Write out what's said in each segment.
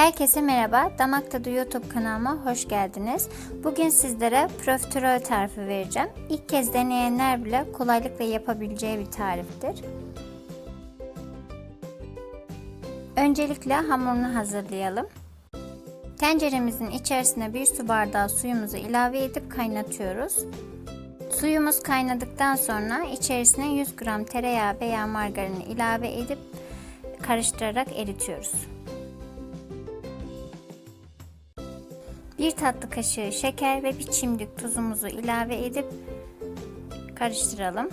Herkese merhaba, Damak Tadı YouTube kanalıma hoş geldiniz. Bugün sizlere profiterol tarifi vereceğim. İlk kez deneyenler bile kolaylıkla yapabileceği bir tariftir. Öncelikle hamurunu hazırlayalım. Tenceremizin içerisine bir su bardağı suyumuzu ilave edip kaynatıyoruz. Suyumuz kaynadıktan sonra içerisine 100 gram tereyağı veya margarini ilave edip karıştırarak eritiyoruz. Bir tatlı kaşığı şeker ve bir çimdik tuzumuzu ilave edip karıştıralım.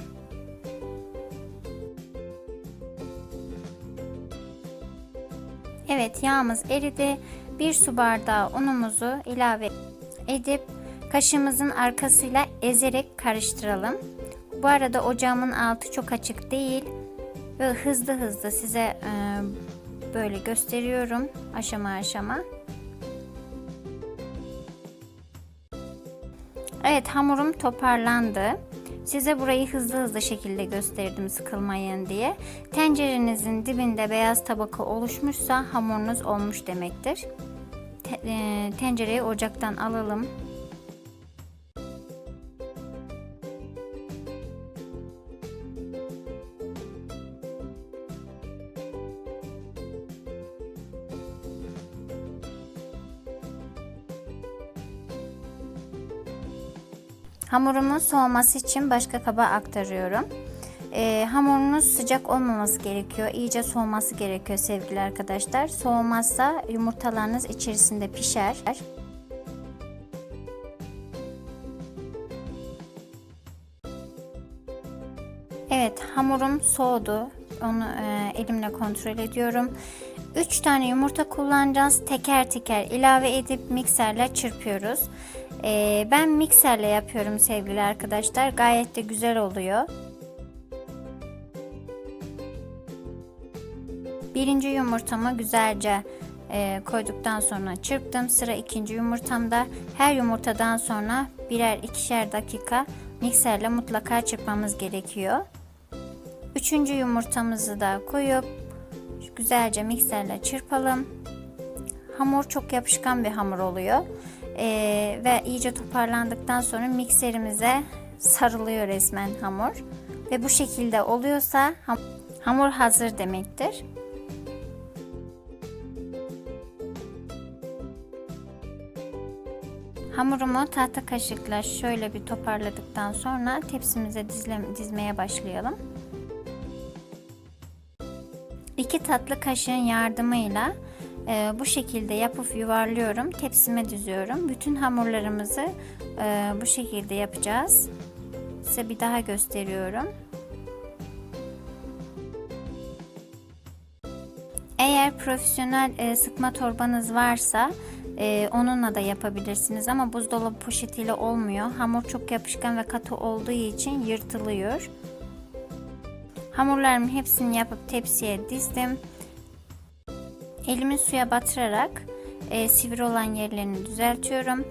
Evet yağımız eridi. Bir su bardağı unumuzu ilave edip kaşığımızın arkasıyla ezerek karıştıralım. Bu arada ocağımın altı çok açık değil ve hızlı hızlı size böyle gösteriyorum aşama aşama. Evet hamurum toparlandı. Size burayı hızlı hızlı şekilde gösterdim sıkılmayın diye. Tencerenizin dibinde beyaz tabaka oluşmuşsa hamurunuz olmuş demektir. Te e tencereyi ocaktan alalım. Hamurumun soğuması için başka kaba aktarıyorum. E, hamurunuz sıcak olmaması gerekiyor. İyice soğuması gerekiyor sevgili arkadaşlar. Soğumazsa yumurtalarınız içerisinde pişer. Evet hamurum soğudu. Onu e, elimle kontrol ediyorum. 3 tane yumurta kullanacağız. Teker teker ilave edip mikserle çırpıyoruz. E, ben mikserle yapıyorum sevgili arkadaşlar. Gayet de güzel oluyor. Birinci yumurtamı güzelce e, koyduktan sonra çırptım. Sıra ikinci yumurtamda. Her yumurtadan sonra birer ikişer dakika mikserle mutlaka çırpmamız gerekiyor. Üçüncü yumurtamızı da koyup güzelce mikserle çırpalım. Hamur çok yapışkan bir hamur oluyor. Ee, ve iyice toparlandıktan sonra mikserimize sarılıyor resmen hamur. Ve bu şekilde oluyorsa ham hamur hazır demektir. Hamurumu tahta kaşıkla şöyle bir toparladıktan sonra tepsimize dizmeye başlayalım. 2 tatlı kaşığın yardımıyla e, bu şekilde yapıp yuvarlıyorum. Tepsime diziyorum. Bütün hamurlarımızı e, bu şekilde yapacağız. Size bir daha gösteriyorum. Eğer profesyonel e, sıkma torbanız varsa e, onunla da yapabilirsiniz ama buzdolabı poşetiyle olmuyor. Hamur çok yapışkan ve katı olduğu için yırtılıyor. Hamurlarımın hepsini yapıp tepsiye dizdim. Elimi suya batırarak e, sivri olan yerlerini düzeltiyorum.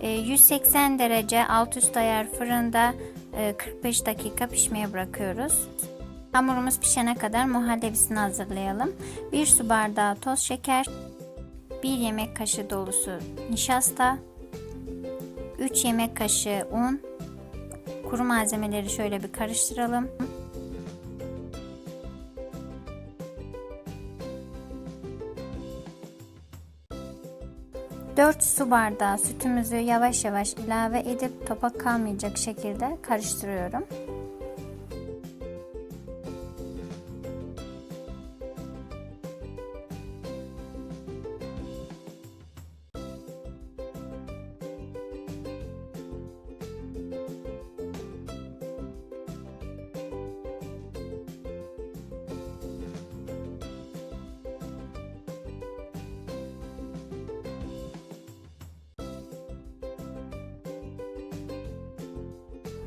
E, 180 derece alt üst ayar fırında e, 45 dakika pişmeye bırakıyoruz. Hamurumuz pişene kadar muhallebisini hazırlayalım. 1 su bardağı toz şeker, 1 yemek kaşığı dolusu nişasta, 3 yemek kaşığı un, kuru malzemeleri şöyle bir karıştıralım. 4 su bardağı sütümüzü yavaş yavaş ilave edip topak kalmayacak şekilde karıştırıyorum.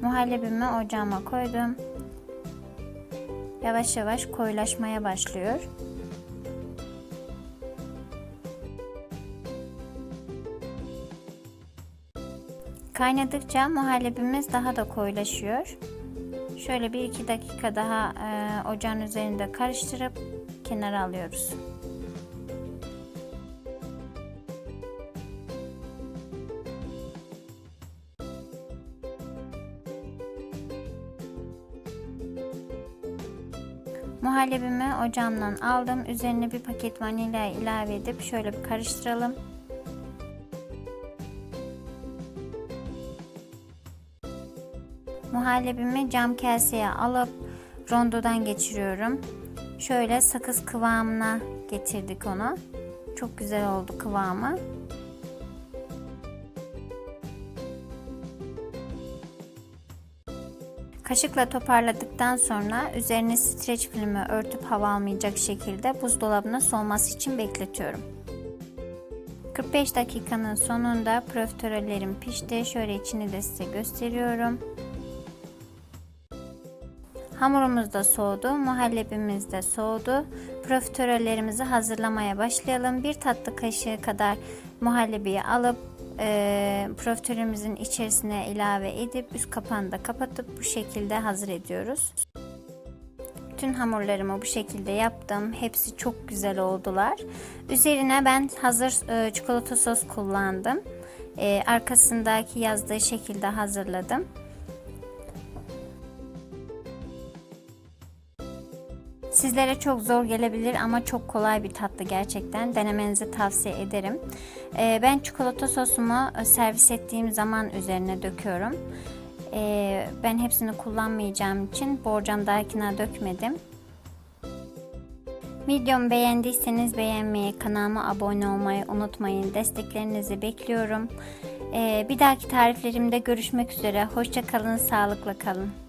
Muhallebimi ocağıma koydum. Yavaş yavaş koyulaşmaya başlıyor. Kaynadıkça muhallebimiz daha da koyulaşıyor. Şöyle bir iki dakika daha e, ocağın üzerinde karıştırıp kenara alıyoruz. Muhallebimi ocağımdan aldım. Üzerine bir paket vanilya ilave edip şöyle bir karıştıralım. Muhallebimi cam kaseye alıp rondodan geçiriyorum. Şöyle sakız kıvamına getirdik onu. Çok güzel oldu kıvamı. Kaşıkla toparladıktan sonra üzerine streç filmi örtüp hava almayacak şekilde buzdolabına soğuması için bekletiyorum. 45 dakikanın sonunda profiterollerim pişti. Şöyle içini de size gösteriyorum. Hamurumuz da soğudu, muhallebimiz de soğudu. Profiterollerimizi hazırlamaya başlayalım. Bir tatlı kaşığı kadar muhallebiyi alıp e, profiterolümüzün içerisine ilave edip üst kapağını da kapatıp bu şekilde hazır ediyoruz. Bütün hamurlarımı bu şekilde yaptım. Hepsi çok güzel oldular. Üzerine ben hazır e, çikolata sos kullandım. E, arkasındaki yazdığı şekilde hazırladım. Sizlere çok zor gelebilir ama çok kolay bir tatlı gerçekten. Denemenizi tavsiye ederim. Ee, ben çikolata sosumu e, servis ettiğim zaman üzerine döküyorum. Ee, ben hepsini kullanmayacağım için borcamdakine dökmedim. Videomu beğendiyseniz beğenmeyi, kanalıma abone olmayı unutmayın. Desteklerinizi bekliyorum. Ee, bir dahaki tariflerimde görüşmek üzere. Hoşça kalın, sağlıkla kalın.